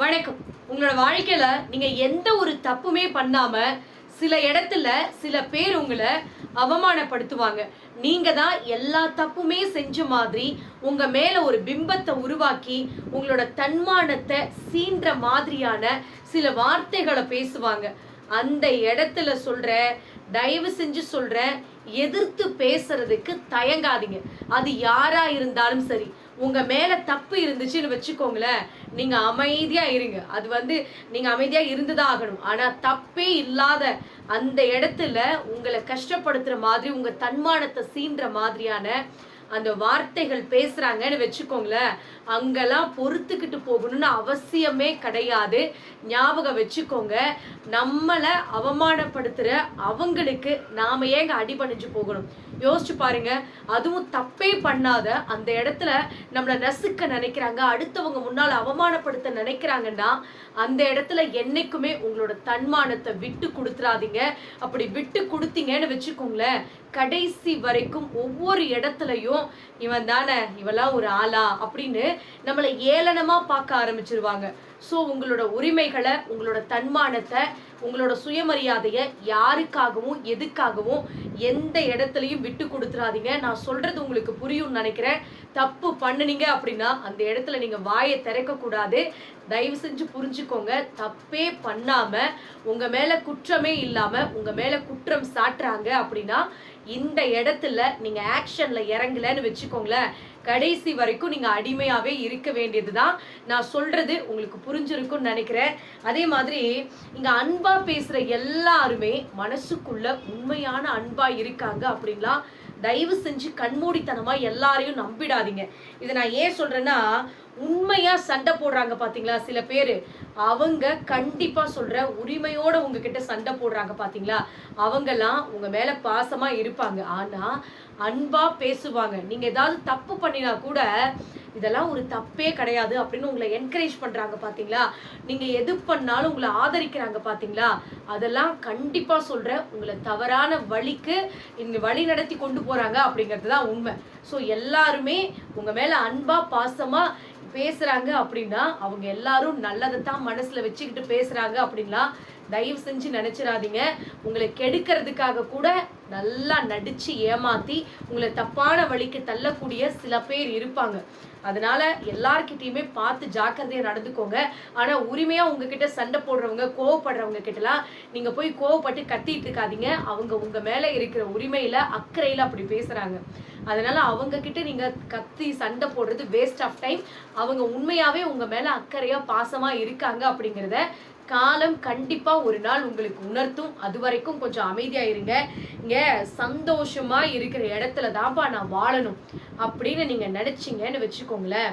வணக்கம். உங்களோட வாழ்க்கையில நீங்க எந்த ஒரு தப்புமே பண்ணாம சில இடத்துல சில பேர் உங்களை அவமானப்படுத்துவாங்க. நீங்க தான் எல்லா தப்புமே செஞ்ச மாதிரி உங்க மேல ஒரு பிம்பத்தை உருவாக்கி உங்களோட தன்மானத்தை சீன்ற மாதிரியான சில வார்த்தைகளை பேசுவாங்க. அந்த இடத்துல சொல்ற தயவு செஞ்சு சொல்ற எதிர்த்து பேசுறதுக்கு தயங்காதீங்க. அது யாரா இருந்தாலும் சரி. உங்க மேல தப்பு இருந்துச்சுன்னு வச்சுக்கோங்களேன் நீங்க அமைதியா இருங்க. அது வந்து நீங்க அமைதியா இருந்துதான் ஆகணும் ஆனா தப்பே இல்லாத அந்த இடத்துல உங்களை கஷ்டப்படுத்துற மாதிரி உங்க தன்மானத்தை சீன்ற மாதிரியான அந்த வார்த்தைகள் பேசுறாங்கன்னு வச்சுக்கோங்களேன் அங்கெல்லாம் பொறுத்துக்கிட்டு போகணும்னு அவசியமே கிடையாது. ஞாபகம் வச்சுக்கோங்க நம்மளை அவமானப்படுத்துற அவங்களுக்கு நாம ஏங்க அடிபணிஞ்சு போகணும்? யோசிச்சு பாருங்க அதுவும் தப்பே பண்ணாத அந்த இடத்துல நம்மளை நசுக்க நினைக்கிறாங்க அடுத்தவங்க முன்னால் அவமானப்படுத்த நினைக்கிறாங்கன்னா அந்த இடத்துல என்னைக்குமே உங்களோட தன்மானத்தை விட்டு கொடுத்துறாதீங்க. அப்படி விட்டு கொடுத்தீங்கன்னு வச்சுக்கோங்களேன் கடைசி வரைக்கும் ஒவ்வொரு இடத்துலையும் இவன் தானே இவெல்லாம் ஒரு ஆளா அப்படின்னு நம்மளை ஏளனமாக பார்க்க ஆரம்பிச்சிருவாங்க. ஸோ உங்களோட உரிமைகளை உங்களோட தன்மானத்தை உங்களோட சுயமரியாதையை யாருக்காகவும் எதுக்காகவும் எந்த இடத்துலையும் விட்டு கொடுத்துறாதீங்க. நான் சொல்கிறது உங்களுக்கு புரியும்னு நினைக்கிறேன். தப்பு பண்ணுனீங்க அப்படின்னா அந்த இடத்துல நீங்கள் வாயை திறக்கக்கூடாது. தயவு செஞ்சு புரிஞ்சுக்கோங்க. தப்பே பண்ணாமல் உங்கள் மேலே குற்றமே இல்லாமல் உங்கள் மேலே குற்றம் சாட்டுறாங்க அப்படின்னா இந்த இடத்துல நீங்கள் ஆக்ஷனில் இறங்கலன்னு வச்சுக்கோங்களேன். கடைசி வரைக்கும் நீங்க அடிமையாவே இருக்க வேண்டியதுதான். நான் சொல்றது உங்களுக்கு புரிஞ்சிருக்கும்னு நினைக்கிறேன். அதே மாதிரி இங்க அன்பா பேசுற எல்லாருமே மனசுக்குள்ள உண்மையான அன்பா இருக்காங்க அப்படின்லாம் தயவு செஞ்சு கண்மூடித்தனமா எல்லாரையும் நம்பிடாதீங்க. இதை நான் ஏன் சொல்றேன்னா உண்மையா சண்டை போடுறாங்க பாத்தீங்களா சில பேர்? அவங்க கண்டிப்பா சொல்ற உரிமையோட உங்ககிட்ட சண்டை போடுறாங்க பாத்தீங்களா? அவங்கெல்லாம் உங்க மேல பாசமா இருப்பாங்க. ஆனா அன்பா பேசுவாங்க. நீங்க ஏதாவது தப்பு பண்ணினா கூட இதெல்லாம் ஒரு தப்பே கிடையாது அப்படின்னு உங்களை என்கரேஜ் பண்றாங்க பாத்தீங்களா? நீங்க எது பண்ணாலும் உங்களை ஆதரிக்கிறாங்க பாத்தீங்களா? அதெல்லாம் கண்டிப்பா சொல்றேன். உங்களை தவறான வழிக்கு இங்க வழி நடத்தி கொண்டு போறாங்க அப்படிங்கிறது தான் உண்மை. ஸோ எல்லாருமே உங்க மேல அன்பா பாசமா பேசுறாங்க அப்படின்னா அவங்க எல்லாரும் நல்லதை தான் மனசுல வச்சுக்கிட்டு பேசுறாங்க அப்படின்னா தயவு செஞ்சு நினைச்சிடாதீங்க உங்களை கெடுக்கிறதுக்காக கூட நல்லா நடிச்சு ஏமாத்தி உங்களை தப்பான வழிக்கு தள்ளக்கூடிய சில பேர் இருப்பாங்க. அதனால எல்லார்கிட்டயுமே பார்த்து ஜாக்கிரதையா நடந்துக்கோங்க. ஆனா உரிமையா உங்ககிட்ட சண்டை போடுறவங்க கோவப்படுறவங்க கிட்டலாம் நீங்க போய் கோவப்பட்டு கத்திட்டு இருக்காதீங்க. அவங்க உங்க மேல இருக்கிற உரிமையில அக்கறையில அப்படி பேசுறாங்க. அதனால அவங்க கிட்ட நீங்க கத்தி சண்டை போடுறது வேஸ்ட் ஆஃப் டைம் அவங்க உண்மையாவே உங்க மேல அக்கறையா பாசமா இருக்காங்க அப்படிங்கிறத காலம் கண்டிப்பா ஒரு நாள் உங்களுக்கு உணர்த்தும். அது வரைக்கும் கொஞ்சம் அமைதியா இருங்க. இங்க சந்தோஷமா இருக்கிற இடத்துல தான்ப்பா நான் வாழணும். அப்படின்னு நீங்க நினைச்சீங்கன்னு வச்சுக்கோங்களேன்.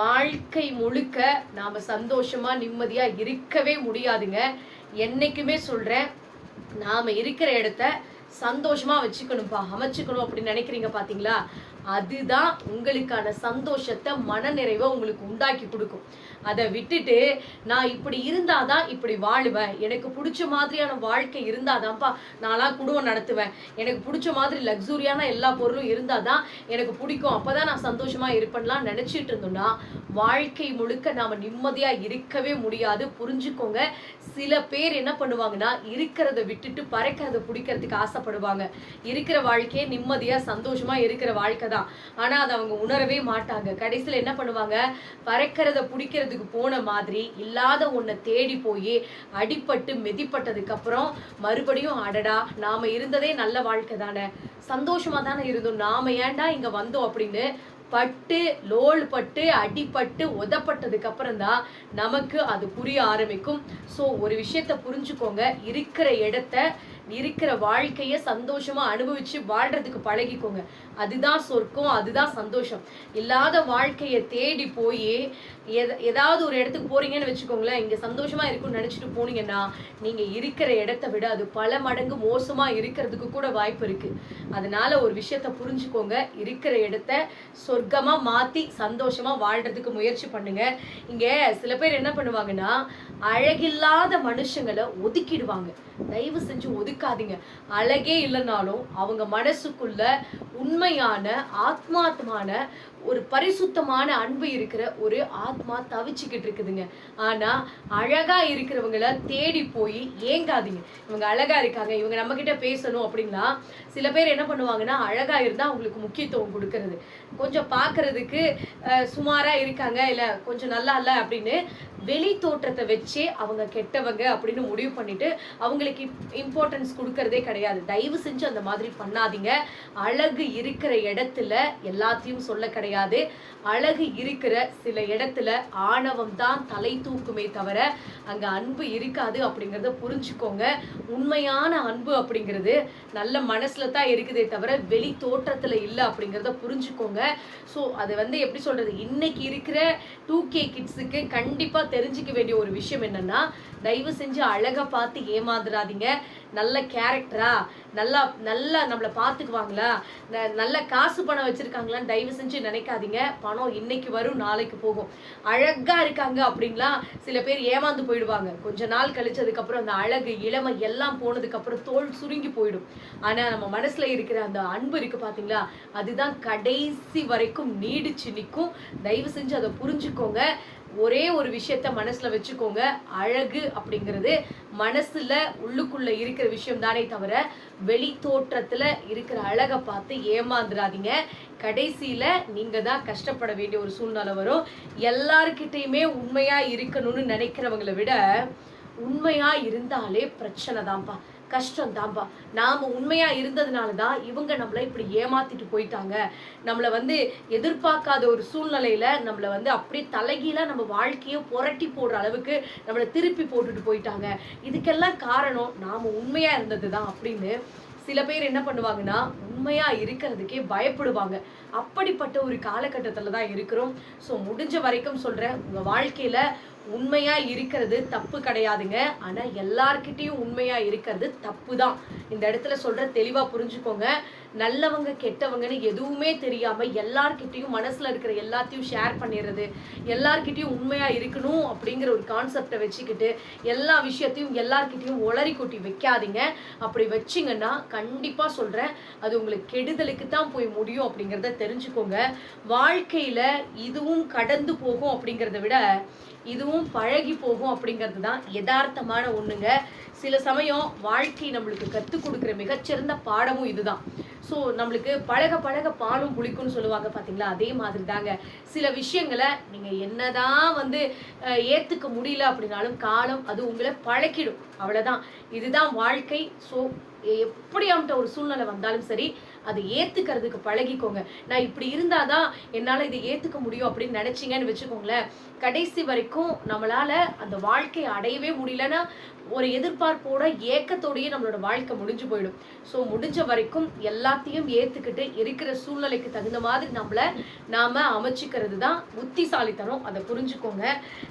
வாழ்க்கை முழுக்க நாம சந்தோஷமா நிம்மதியா இருக்கவே முடியாதுங்க. என்னைக்குமே சொல்றேன் நாம இருக்கிற இடத்த சந்தோஷமா வச்சுக்கணும்ப்பா அமைச்சுக்கணும் அப்படின்னு நினைக்கிறீங்க பாத்தீங்களா? அதுதான் உங்களுக்கான சந்தோஷத்தை மனநிறைவை உங்களுக்கு உண்டாக்கி கொடுக்கும். அதை விட்டுட்டு நான் இப்படி இருந்தாதான் இப்படி வாழுவேன். எனக்கு பிடிச்ச மாதிரியான வாழ்க்கை இருந்தாதான்ப்பா நான்லாம் குடும்பம் நடத்துவேன். எனக்கு பிடிச்ச மாதிரி லக்ஸூரியான எல்லா பொருளும் இருந்தாதான் எனக்கு பிடிக்கும். அப்போதான் நான் சந்தோஷமா இருப்பேன்லாம் நினைச்சிட்டு இருந்தோம்னா வாழ்க்கை முழுக்க நாம நிம்மதியா இருக்கவே முடியாது. புரிஞ்சுக்கோங்க. சில பேர் என்ன பண்ணுவாங்கன்னா இருக்கிறத விட்டுட்டு பறக்கிறத பிடிக்கிறதுக்கு ஆசைப்படுவாங்க. இருக்கிற வாழ்க்கையே நிம்மதியா சந்தோஷமா இருக்கிற வாழ்க்கை தான். ஆனா அதை அவங்க உணரவே மாட்டாங்க. கடைசியில் என்ன பண்ணுவாங்க? பறக்கிறத பிடிக்கிறதுக்கு போன மாதிரி இல்லாத ஒன்றை தேடி போய் அடிப்பட்டு மெதிப்பட்டதுக்கப்புறம் மறுபடியும் அடடா நாம இருந்ததே நல்ல வாழ்க்கை தானே. சந்தோஷமா தானே இருந்தோம். நாம ஏன்டா இங்கே வந்தோம் அப்படின்னு பட்டு லோல் பட்டு அடிப்பட்டு உதப்பட்டதுக்கு அப்புறம் தான் நமக்கு அது புரிய ஆரம்பிக்கும். ஸோ ஒரு விஷயத்த புரிஞ்சுக்கோங்க. இருக்கிற இடத்த இருக்கிற வாழ்க்கையை சந்தோஷமா அனுபவிச்சு வாழ்றதுக்கு பழகிக்கோங்க. அதுதான் சொர்க்கம் அதுதான் சந்தோஷம். இல்லாத வாழ்க்கையை தேடி போய் எத- ஏதாவது ஒரு இடத்துக்கு போறீங்கன்னு வச்சுக்கோங்களேன் இங்க சந்தோஷமா இருக்கும்னு நினைச்சிட்டு போனீங்கன்னா நீங்க இருக்கிற இடத்த விட அது பல மடங்கு மோசமா இருக்கிறதுக்கு கூட வாய்ப்பு இருக்கு. அதனால ஒரு விஷயத்த புரிஞ்சுக்கோங்க. இருக்கிற இடத்த சொர்க்கமா மாத்தி சந்தோஷமா வாழ்றதுக்கு முயற்சி பண்ணுங்க. இங்க சில பேர் என்ன பண்ணுவாங்கன்னா அழகில்லாத மனுஷங்களை ஒதுக்கிடுவாங்க. தயவு செஞ்சு ஒதுக்கி இருக்காதிங்க. அழகே இல்லைனாலும் அவங்க மனசுக்குள்ள உண்மையான ஆத்மாத்மான ஒரு பரிசுத்தமான அன்பு இருக்கிற ஒரு ஆத்மா தவிச்சுக்கிட்டு இருக்குதுங்க. ஆனா அழகா இருக்கிறவங்கள தேடி போய் ஏங்காதீங்க. இவங்க அழகா இருக்காங்க இவங்க நம்ம கிட்ட பேசணும் அப்படின்னா சில பேர் என்ன பண்ணுவாங்கன்னா அழகா இருந்தா அவங்களுக்கு முக்கியத்துவம் கொடுக்கறது. கொஞ்சம் பார்க்கிறதுக்கு சுமாராக சுமாரா இருக்காங்க இல்ல கொஞ்சம் நல்லா இல்லை அப்படின்னு வெளி தோற்றத்தை வச்சே அவங்க கெட்டவங்க அப்படின்னு முடிவு பண்ணிட்டு அவங்களுக்கு இம்பார்ட்டன்ஸ் கொடுக்கறதே கிடையாது. தயவு செஞ்சு அந்த மாதிரி பண்ணாதீங்க. அழகு இருக்கிற இடத்துல எல்லாத்தையும் சொல்ல கிடையாது. அழகு இருக்கிற சில இடத்துல ஆணவம் தான் தலை தூக்குமே தவிர அங்க அன்பு இருக்காது அப்படிங்கறத புரிஞ்சுக்கோங்க. உண்மையான அன்பு அப்படிங்கிறது நல்ல மனசுல தான் இருக்குதே தவிர வெளி தோற்றத்துல இல்லை அப்படிங்கிறத புரிஞ்சுக்கோங்க. ஸோ அது வந்து எப்படி சொல்றது? இன்னைக்கு இருக்கிற டூ கே கிட்ஸுக்கு கண்டிப்பா தெரிஞ்சுக்க வேண்டிய ஒரு விஷயம் என்னன்னா தயவு செஞ்சு அழகை பார்த்து ஏமாந்துடாதீங்க நல்ல கேரக்டரா நல்லா நல்லா நம்மளை பார்த்துக்குவாங்களா? நல்ல காசு பணம் வச்சுருக்காங்களான்னு தயவு செஞ்சு நினைக்காதீங்க. பணம் இன்னைக்கு வரும் நாளைக்கு போகும். அழகாக இருக்காங்க அப்படின்லாம் சில பேர் ஏமாந்து போயிடுவாங்க. கொஞ்ச நாள் கழிச்சதுக்கப்புறம் அந்த அழகு இளமை எல்லாம் போனதுக்கப்புறம் தோல் சுருங்கி போயிடும். ஆனால் நம்ம மனசில் இருக்கிற அந்த அன்பு இருக்குது பார்த்தீங்களா அதுதான் கடைசி வரைக்கும் நீடிச்சு நிற்கும் தயவு செஞ்சு அதை புரிஞ்சுக்கோங்க. ஒரே ஒரு விஷயத்த மனசுல வச்சுக்கோங்க. அழகு அப்படிங்கிறது மனசுல உள்ளுக்குள்ள இருக்கிற விஷயம் தானே தவிர வெளி தோற்றத்துல இருக்கிற அழகை பார்த்து ஏமாந்துடாதீங்க கடைசியில நீங்க தான் கஷ்டப்பட வேண்டிய ஒரு சூழ்நிலை வரும். எல்லாருக்கிட்டையுமே உண்மையா இருக்கணும்னு நினைக்கிறவங்களை விட உண்மையா இருந்தாலே பிரச்சனை தான்ப்பா கஷ்டம் தான்ப்பா நாம் உண்மையாக இருந்ததுனால தான் இவங்க நம்மளை இப்படி ஏமாத்திட்டு போயிட்டாங்க. நம்மளை வந்து எதிர்பார்க்காத ஒரு சூழ்நிலையில் நம்மளை வந்து அப்படியே தலைகீழாக நம்ம வாழ்க்கையை புரட்டி போடுற அளவுக்கு நம்மளை திருப்பி போட்டுட்டு போயிட்டாங்க. இதுக்கெல்லாம் காரணம் நாம் உண்மையாக இருந்தது தான் அப்படின்னு சில பேர் என்ன பண்ணுவாங்கன்னா உண்மையா இருக்கிறதுக்கே பயப்படுவாங்க. அப்படிப்பட்ட ஒரு காலகட்டத்தில் தான் இருக்கிறோம். ஸோ முடிஞ்ச வரைக்கும் சொல்கிறேன் உங்கள் வாழ்க்கையில் உண்மையா இருக்கிறது தப்பு கிடையாதுங்க. ஆனா எல்லார்கிட்டயும் உண்மையா இருக்கிறது தப்பு தான் இந்த இடத்துல சொல்ற தெளிவா புரிஞ்சுக்கோங்க. நல்லவங்க கெட்டவங்கன்னு எதுவுமே தெரியாம எல்லார்கிட்டையும் மனசுல இருக்கிற எல்லாத்தையும் ஷேர் பண்ணிடுறது எல்லார்கிட்டையும் உண்மையா இருக்கணும் அப்படிங்கிற ஒரு கான்செப்டை வச்சுக்கிட்டு எல்லா விஷயத்தையும் எல்லார்கிட்டையும் ஒளரி கொட்டி வைக்காதீங்க. அப்படி வச்சிங்கன்னா கண்டிப்பா சொல்றேன் அது உங்களுக்கு கெடுதலுக்கு தான் போய் முடியும் அப்படிங்கிறத தெரிஞ்சுக்கோங்க. வாழ்க்கையில இதுவும் கடந்து போகும் அப்படிங்கிறத விட இதுவும் பழகி போகும் அப்படிங்கிறது தான் யதார்த்தமான ஒண்ணுங்க. சில சமயம் வாழ்க்கை நம்மளுக்கு கற்றுக் கொடுக்குற மிகச்சிறந்த பாடமும் இதுதான். ஸோ நம்மளுக்கு பழக பழக பாலும் புளிக்கும்னு சொல்லுவாங்க பார்த்தீங்களா அதே மாதிரி தாங்க சில விஷயங்களை நீங்கள் என்னதான் வந்து ஏற்றுக்க முடியல அப்படின்னாலும் காலம் அது உங்களை பழக்கிடும். அவ்வளோதான் இதுதான் வாழ்க்கை. ஸோ எப்படியாமட்ட ஒரு சூழ்நிலை வந்தாலும் சரி அதை ஏற்றுக்கிறதுக்கு பழகிக்கோங்க. நான் இப்படி இருந்தால் தான் என்னால் இதை ஏற்றுக்க முடியும் அப்படின்னு நினச்சிங்கன்னு வச்சுக்கோங்களேன். கடைசி வரைக்கும் நம்மளால் அந்த வாழ்க்கையை அடையவே முடியலன்னா ஒரு எதிர்பார்ப்போட ஏக்கத்தோடையே நம்மளோட வாழ்க்கை முடிஞ்சு போயிடும். ஸோ முடிஞ்ச வரைக்கும் எல்லாத்தையும் ஏற்றுக்கிட்டு இருக்கிற சூழ்நிலைக்கு தகுந்த மாதிரி நம்மளை நாம் அமைச்சிக்கிறது தான் புத்திசாலித்தனம். அதை புரிஞ்சுக்கோங்க.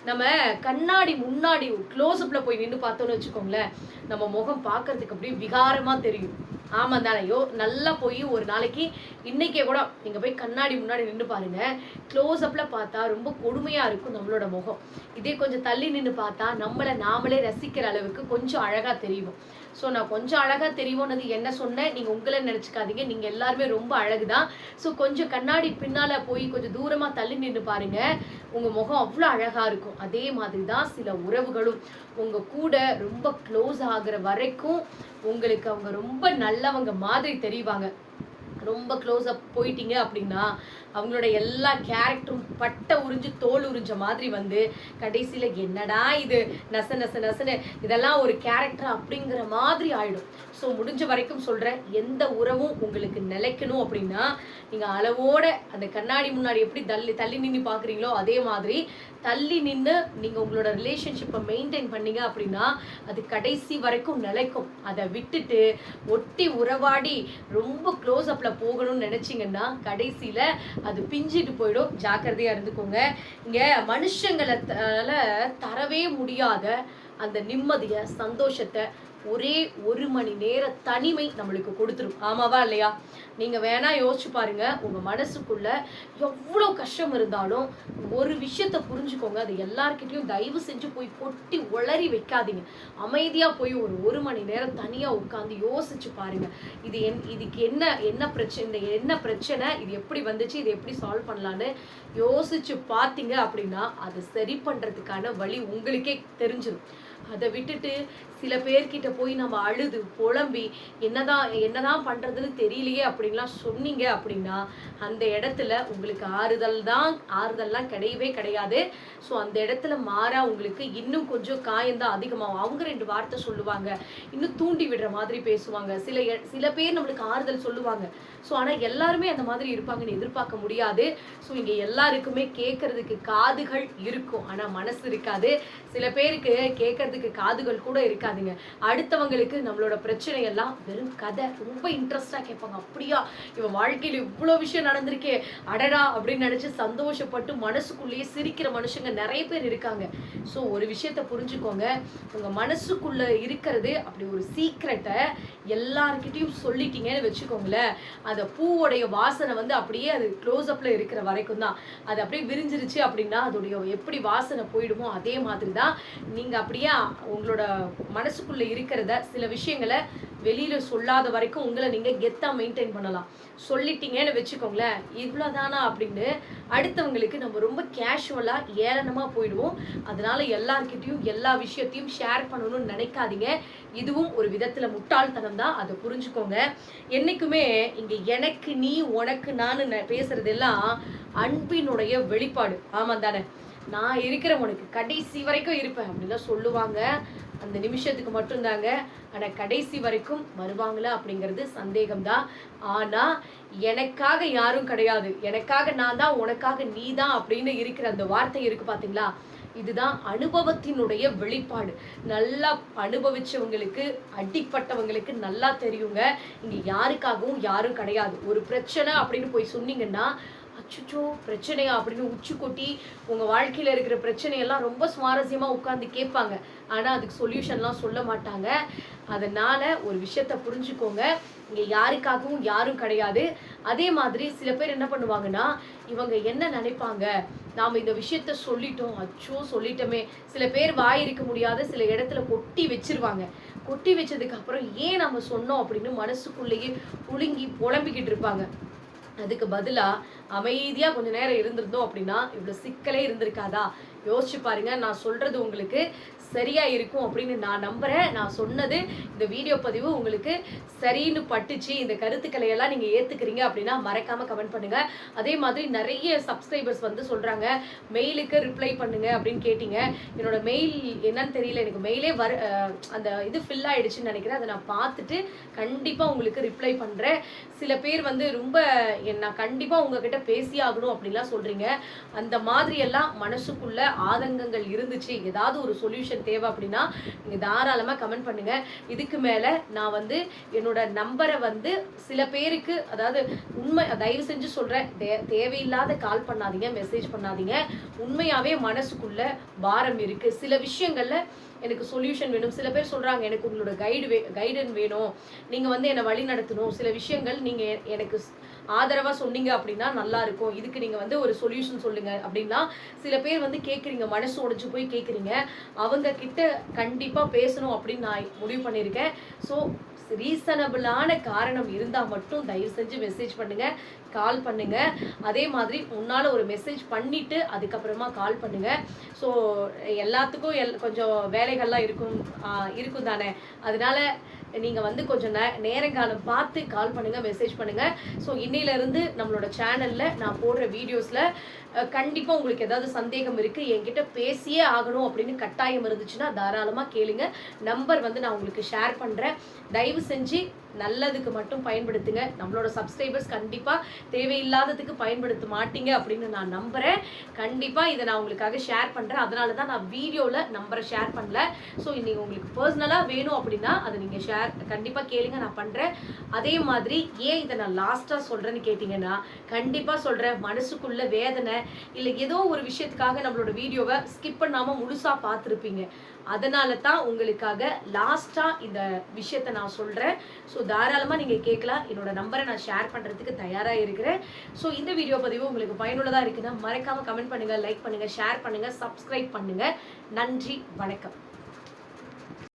நம்ம கண்ணாடி முன்னாடி க்ளோஸ்அப்பில் போய் நின்று பார்த்தோன்னு வச்சுக்கோங்களேன். நம்ம முகம் பார்க்கறதுக்கு அப்படியே விகாரமா தெரியும். ஆமாம் தானையோ நல்லா போய் ஒரு நாளைக்கு இன்றைக்கே கூட நீங்கள் போய் கண்ணாடி முன்னாடி நின்று பாருங்கள் க்ளோஸ் பார்த்தா ரொம்ப கொடுமையாக இருக்கும் நம்மளோட முகம். இதே கொஞ்சம் தள்ளி நின்று பார்த்தா நம்மளை நாமளே ரசிக்கிற அளவுக்கு கொஞ்சம் அழகாக தெரியும். ஸோ நான் கொஞ்சம் அழகாக தெரியும்னது என்ன சொன்னேன்? நீங்கள் உங்களை நினச்சிக்காதீங்க. நீங்கள் எல்லாருமே ரொம்ப அழகு தான் ஸோ கொஞ்சம் கண்ணாடி பின்னால் போய் கொஞ்சம் தூரமாக தள்ளி நின்று பாருங்கள் உங்கள் முகம் அவ்வளோ அழகாக இருக்கும். அதே மாதிரி தான் சில உறவுகளும். உங்கள் கூட ரொம்ப க்ளோஸ் ஆகிற வரைக்கும் உங்களுக்கு அவங்க ரொம்ப நல்ல நல்லவங்க மாதிரி தெரிவாங்க. ரொம்ப க்ளோஸ் அப் போயிட்டீங்க அப்படின்னா அவங்களோட எல்லா கேரக்டரும் பட்டை உறிஞ்சு தோல் உறிஞ்ச மாதிரி வந்து கடைசியில் என்னடா இது? நச நச நசனு இதெல்லாம் ஒரு கேரக்டர் அப்படிங்கிற மாதிரி ஆயிடும். ஸோ முடிஞ்ச வரைக்கும் சொல்கிறேன் எந்த உறவும் உங்களுக்கு நிலைக்கணும் அப்படின்னா நீங்கள் அளவோட அந்த கண்ணாடி முன்னாடி எப்படி தள்ளி தள்ளி நின்று பார்க்குறீங்களோ அதே மாதிரி தள்ளி நின்று நீங்கள் உங்களோட ரிலேஷன்ஷிப்பை மெயின்டைன் பண்ணீங்க அப்படின்னா அது கடைசி வரைக்கும் நிலைக்கும். அதை விட்டுட்டு ஒட்டி உறவாடி ரொம்ப க்ளோஸ் அப்பில் போகணும்னு நினச்சிங்கன்னா கடைசியில் அது பிஞ்சிட்டு போயிடும். ஜாக்கிரதையா இருந்துக்கோங்க. இங்க மனுஷங்களை தரவே முடியாத அந்த நிம்மதியை சந்தோஷத்தை ஒரே ஒரு மணி நேர தனிமை நம்மளுக்கு கொடுத்துரும். ஆமாவா இல்லையா? நீங்க வேணா யோசிச்சு பாருங்க உங்க மனசுக்குள்ள எவ்வளோ கஷ்டம் இருந்தாலும் ஒரு விஷயத்த புரிஞ்சுக்கோங்க. அது எல்லார்கிட்டயும் தயவு செஞ்சு போய் கொட்டி உளறி வைக்காதீங்க. அமைதியா போய் ஒரு ஒரு மணி நேரம் தனியா உட்காந்து யோசிச்சு பாருங்க. இது என் இதுக்கு என்ன என்ன பிரச்சனை இந்த என்ன பிரச்சனை இது எப்படி வந்துச்சு இது எப்படி சால்வ் பண்ணலான்னு யோசிச்சு பார்த்தீங்க அப்படின்னா அதை சரி பண்றதுக்கான வழி உங்களுக்கே தெரிஞ்சிடும் அதை விட்டுட்டு சில பேர்கிட்ட போய் நம்ம அழுது புலம்பி என்னதான் என்னதான் பண்ணுறதுன்னு தெரியலையே அப்படின்லாம் சொன்னீங்க அப்படின்னா அந்த இடத்துல உங்களுக்கு ஆறுதல் தான் ஆறுதல்லாம் கிடையவே கிடையாது. ஸோ அந்த இடத்துல மாறா உங்களுக்கு இன்னும் கொஞ்சம் காயந்தான் அதிகமாகும். அவங்க ரெண்டு வார்த்தை சொல்லுவாங்க. இன்னும் தூண்டி விடுற மாதிரி பேசுவாங்க. சில எ- சில பேர் நம்மளுக்கு ஆறுதல் சொல்லுவாங்க. ஸோ ஆனால் எல்லாருமே அந்த மாதிரி இருப்பாங்கன்னு எதிர்பார்க்க முடியாது. ஸோ இங்கே எல்லாருக்குமே கேட்கறதுக்கு காதுகள் இருக்கும். ஆனால் மனசு இருக்காது. சில பேருக்கு கேட்கறதுக்கு காதுகள் கூட இருக்காதுங்க. அடுத்தவங்களுக்கு நம்மளோட பிரச்சனை எல்லாம் வெறும் கதை. ரொம்ப இன்ட்ரெஸ்டாக கேட்பாங்க. அப்படியா? இவன் வாழ்க்கையில் இவ்வளோ விஷயம் நடந்திருக்கே. அடடா! அப்படின்னு நினச்சி சந்தோஷப்பட்டு மனசுக்குள்ளேயே சிரிக்கிற மனுஷங்க நிறைய பேர் இருக்காங்க. ஸோ ஒரு விஷயத்த புரிஞ்சுக்கோங்க. உங்கள் மனசுக்குள்ள இருக்கிறது அப்படி ஒரு சீக்ரெட்டை எல்லார்கிட்டையும் சொல்லிட்டீங்கன்னு வச்சுக்கோங்களேன். அந்த பூவோடைய வாசனை வந்து அப்படியே அது க்ளோஸ்அப்பில் இருக்கிற வரைக்கும் தான். அது அப்படியே விரிஞ்சிருச்சு அப்படின்னா அதோடைய எப்படி வாசனை போயிடுமோ அதே மாதிரி தான் நீங்கள் அப்படியே உங்களோட மனசுக்குள்ள இருக்கிறத சில விஷயங்களை வெளியில் சொல்லாத வரைக்கும் உங்களை நீங்கள் கெத்தாக மெயின்டைன் பண்ணலாம். சொல்லிட்டீங்கன்னு வச்சுக்கோங்களேன் இவ்வளோதானா அப்படின்னு அடுத்தவங்களுக்கு நம்ம ரொம்ப கேஷுவலாக ஏளனமாக போயிடுவோம். அதனால எல்லார்கிட்டயும் எல்லா விஷயத்தையும் ஷேர் பண்ணணும்னு நினைக்காதீங்க. இதுவும் ஒரு விதத்தில் முட்டாள்தனம் தான். அதை புரிஞ்சுக்கோங்க. என்னைக்குமே இங்கே எனக்கு நீ உனக்கு நான் பேசுறதெல்லாம் அன்பினுடைய வெளிப்பாடு. ஆமாம் தானே? நான் இருக்கிற உனக்கு கடைசி வரைக்கும் இருப்பேன் அப்படின்லாம் சொல்லுவாங்க. அந்த நிமிஷத்துக்கு மட்டும்தாங்க. ஆனால் கடைசி வரைக்கும் வருவாங்களா அப்படிங்கிறது சந்தேகம்தான். ஆனால் எனக்காக யாரும் கிடையாது. எனக்காக நான் தான் உனக்காக நீ தான் அப்படின்னு இருக்கிற அந்த வார்த்தை இருக்குது பார்த்தீங்களா இதுதான் அனுபவத்தினுடைய வெளிப்பாடு. நல்லா அனுபவிச்சவங்களுக்கு அடிப்பட்டவங்களுக்கு நல்லா தெரியுங்க. இங்கே யாருக்காகவும் யாரும் கிடையாது. ஒரு பிரச்சனை அப்படின்னு போய் சொன்னீங்கன்னா அச்சுச்சோ பிரச்சனையா அப்படின்னு உச்சி கொட்டி உங்கள் வாழ்க்கையில் இருக்கிற பிரச்சனையெல்லாம் ரொம்ப சுவாரஸ்யமாக உட்காந்து கேட்பாங்க. ஆனால் அதுக்கு சொல்யூஷன்லாம் சொல்ல மாட்டாங்க. அதனால் ஒரு விஷயத்த புரிஞ்சுக்கோங்க. இங்கே யாருக்காகவும் யாரும் கிடையாது. அதே மாதிரி சில பேர் என்ன பண்ணுவாங்கன்னா இவங்க என்ன நினைப்பாங்க? நாம் இந்த விஷயத்த சொல்லிட்டோம். அச்சோ சொல்லிட்டோமே. சில பேர் வாய் இருக்க முடியாத சில இடத்துல கொட்டி வச்சிருவாங்க. கொட்டி வச்சதுக்கு அப்புறம் ஏன் நம்ம சொன்னோம் அப்படின்னு மனசுக்குள்ளேயே புழுங்கி புலம்பிக்கிட்டு இருப்பாங்க. அதுக்கு பதிலா அமைதியா கொஞ்ச நேரம் இருந்திருந்தோம் அப்படின்னா இவ்வளவு சிக்கலே இருந்திருக்காதா? யோசிச்சு பாருங்க நான் சொல்றது உங்களுக்கு சரியா இருக்கும் அப்படின்னு நான் நம்புறேன். நான் சொன்னது இந்த வீடியோ பதிவு உங்களுக்கு சரின்னு பட்டுச்சு இந்த கருத்துக்களை எல்லாம் நீங்க ஏத்துக்கிறீங்க அப்படின்னா மறக்காம கமெண்ட் பண்ணுங்க. அதே மாதிரி நிறைய சப்ஸ்கிரைபர்ஸ் வந்து சொல்றாங்க மெயிலுக்கு ரிப்ளை பண்ணுங்க அப்படின்னு கேட்டீங்க. என்னோட மெயில் என்னன்னு தெரியல எனக்கு மெயிலே வர அந்த இது ஃபில் ஆயிடுச்சுன்னு நினைக்கிறேன். அதை நான் பார்த்துட்டு கண்டிப்பா உங்களுக்கு ரிப்ளை பண்றேன். சில பேர் வந்து ரொம்ப என்ன நான் கண்டிப்பா உங்ககிட்ட பேசி ஆகணும் அப்படின்லாம் சொல்றீங்க. அந்த மாதிரி எல்லாம் மனசுக்குள்ள ஆதங்கங்கள் இருந்துச்சு ஏதாவது ஒரு சொல்யூஷன் தேவை அப்படின்னா நீங்கள் தாராளமாக கமெண்ட் பண்ணுங்க. இதுக்கு மேலே நான் வந்து என்னோட நம்பரை வந்து சில பேருக்கு அதாவது உண்மை தயவு செஞ்சு சொல்கிறேன் தே- தேவையில்லாத கால் பண்ணாதீங்க மெசேஜ் பண்ணாதீங்க. உண்மையாகவே மனசுக்குள்ள பாரம் இருக்குது சில விஷயங்களில் எனக்கு சொல்யூஷன் வேணும். சில பேர் சொல்கிறாங்க எனக்கு உங்களோட கைடு வே கைடன் வேணும். நீங்கள் வந்து என்னை வழி நடத்தணும் சில விஷயங்கள் நீங்கள் எனக்கு ஆதரவாக சொன்னீங்க அப்படின்னா நல்லா இருக்கும். இதுக்கு நீங்கள் வந்து ஒரு சொல்யூஷன் சொல்லுங்க அப்படின்னா சில பேர் வந்து கேட்குறீங்க மனசு உடைஞ்சு போய் கேட்குறீங்க அவங்க கிட்ட கண்டிப்பாக பேசணும் அப்படின்னு நான் முடிவு பண்ணியிருக்கேன். ஸோ ரீசனபிளான காரணம் இருந்தால் மட்டும் தயவு செஞ்சு மெசேஜ் பண்ணுங்க. கால் பண்ணுங்க. அதே மாதிரி உன்னால் ஒரு மெசேஜ் பண்ணிட்டு அதுக்கப்புறமா கால் பண்ணுங்க. ஸோ எல்லாத்துக்கும் எல் கொஞ்சம் வேலைகள்லாம் இருக்கும். இருக்கும் தானே. அதனால நீங்கள் வந்து கொஞ்சம் நே நேரங்காலம் பார்த்து கால் பண்ணுங்கள் மெசேஜ் பண்ணுங்கள் ஸோ இன்னையிலேருந்து நம்மளோட சேனலில் நான் போடுற வீடியோஸில் கண்டிப்பாக உங்களுக்கு ஏதாவது சந்தேகம் இருக்குது என்கிட்ட பேசியே ஆகணும் அப்படின்னு கட்டாயம் இருந்துச்சுன்னா தாராளமாக கேளுங்க. நம்பர் வந்து நான் உங்களுக்கு ஷேர் பண்ணுறேன் தயவு செஞ்சு நல்லதுக்கு மட்டும் பயன்படுத்துங்க. நம்மளோட சப்ஸ்கிரைபர்ஸ் கண்டிப்பாக தேவையில்லாததுக்கு பயன்படுத்த மாட்டீங்க அப்படின்னு நான் நம்புறேன். கண்டிப்பாக இதை நான் உங்களுக்காக ஷேர் பண்ணுறேன் அதனால தான் நான் வீடியோவில் நம்பரை ஷேர் பண்ணல. ஸோ நீங்கள் உங்களுக்கு பர்சனலாக வேணும் அப்படின்னா அதை நீங்கள் ஷேர் கண்டிப்பாக கேளுங்க நான் பண்ணுறேன் அதே மாதிரி ஏன் இதை நான் லாஸ்ட்டாக சொல்கிறேன்னு கேட்டிங்கன்னா கண்டிப்பாக சொல்கிறேன் மனசுக்குள்ள வேதனை இல்லை ஏதோ ஒரு விஷயத்துக்காக நம்மளோட வீடியோவை ஸ்கிப் பண்ணாமல் முழுசாக பார்த்துருப்பீங்க. அதனால தான் உங்களுக்காக லாஸ்ட்டாக இந்த விஷயத்த நான் சொல்கிறேன் ஸோ தாராளமாக நீங்கள் கேட்கலாம். என்னோட நம்பரை நான் ஷேர் பண்ணுறதுக்கு தயாராக இருக்கிறேன். ஸோ இந்த வீடியோ பதிவு உங்களுக்கு பயனுள்ளதாக இருக்குன்னா மறக்காமல் கமெண்ட் பண்ணுங்கள் லைக் பண்ணுங்கள் ஷேர் பண்ணுங்கள் சப்ஸ்கிரைப் பண்ணுங்கள் நன்றி வணக்கம்.